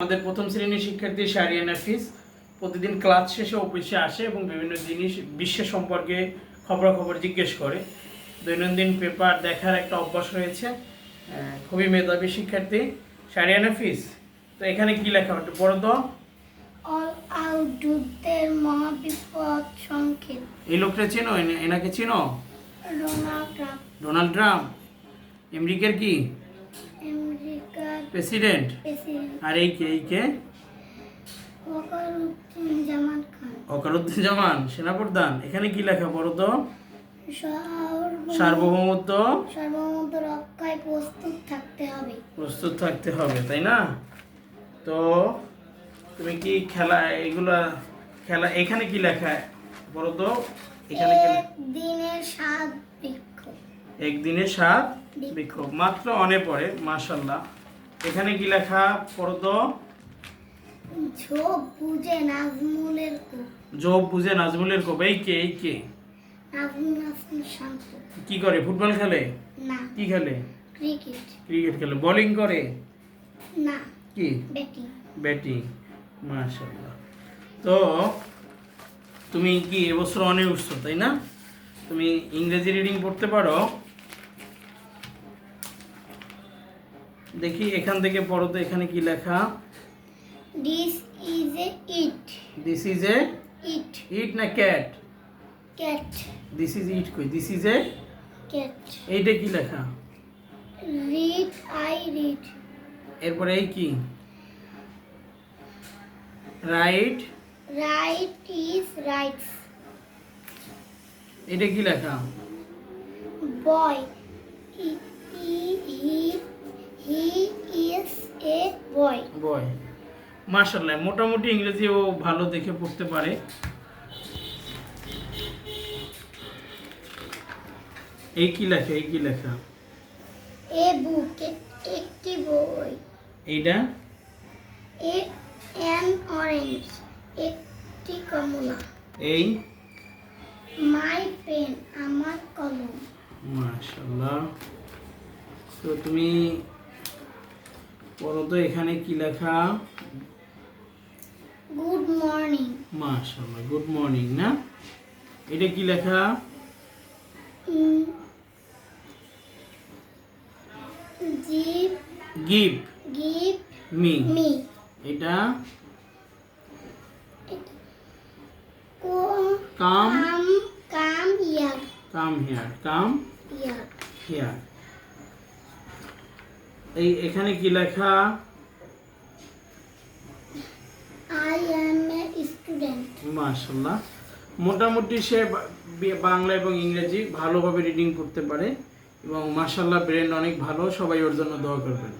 আমাদের প্রথম শ্রেণির শিক্ষার্থী শারিয়ানা ফিস প্রতিদিন ক্লাস শেষে অফিসে আসে এবং বিভিন্ন জিনিস বিশ্ব সম্পর্কে খবরাখবর জিজ্ঞেস করে। দৈনন্দিন পেপার দেখার একটা অভ্যাস রয়েছে। খুবই মেধাবী শিক্ষার্থী শারিয়ানা ফিস তো এখানে কি লেখা একটু পড়ো তো। অল আউট যুদ্ধের মহাবিপদ সংকেত। এই লোকটা চিনো? এনা- এনাকে চিনো? Donald Trump. Donald Trump. আমেরিকার কি? প্রেসিডেন্ট আর এই কে এই কে? খান। অকারুদ্দিন সেনাপ্রধান। এখানে কি লেখা পড়ো তো সার্বভৌমত্ব? সার্বভৌমত্ব রক্ষায় প্রস্তুত থাকতে হবে। প্রস্তুত থাকতে হবে তাই না? তো তুমি কি খেলা এগুলা খেলা এখানে কি লেখা বলো তো এখানে দিনের সাত বৃক্ষ একদিনে সাত বিক্ষোভ। মাত্র অনে পড়ে মাশাল্লাহ এখানে কি লেখা? পড়ো তো ঝোপ বুঝে নাজমুলের কূপ। জব বুঝে নাজমুলের কবে এই কে এই কে? কি করে? ফুটবল খেলে? না। কি খেলে? ক্রিকেট। ক্রিকেট খেলে। বোলিং করে? না। কি? ব্যাটিং। ব্যাটিং। মাশাল্লাহ তো তুমি কি এবছর অনেক উঠছো তাই না? তুমি ইংরেজি রিডিং পড়তে পারো। দেখি এখান থেকে পড়ো তো এখানে কি লেখা? This is a it this is a it it না cat cat this is it কই? দিস ইজ এ ক্যাট এইটা কি লেখা? রিড আই রিড এরপরে এই কি? রাইট রাইট ইজ রাইটস এটা কি লেখা? বয় বয়। মার্শাল্লাহ মোটামুটি ইংরেজি ও ভালো দেখে পড়তে পারে। এই কি লেখা এই কি লেখা? এ বুক একটি বই। এইটা এ অ্যান অরেঞ্জ একটি কমলা। এই? মাই পেন আমার কলম। মার্শাল্লাহ তো তুমি পড়ো তো এখানে কি লেখা? গুড মর্নিং মার্শাল্লাহ গুড মর্নিং না? এটা কি লেখা? Zip give give me me এটা? Come come come year come here come year hair এই এখানে কি লেখা? আই অ্যাম এ স্টুডেন্ট মাশাআল্লাহ। মোটামুটি সে বাংলা এবং ইংরেজি ভালোভাবে রিডিং করতে পারে এবং মাশাআল্লাহ ব্রেন অনেক ভালো সবাই ওর জন্য দোয়া করবেন।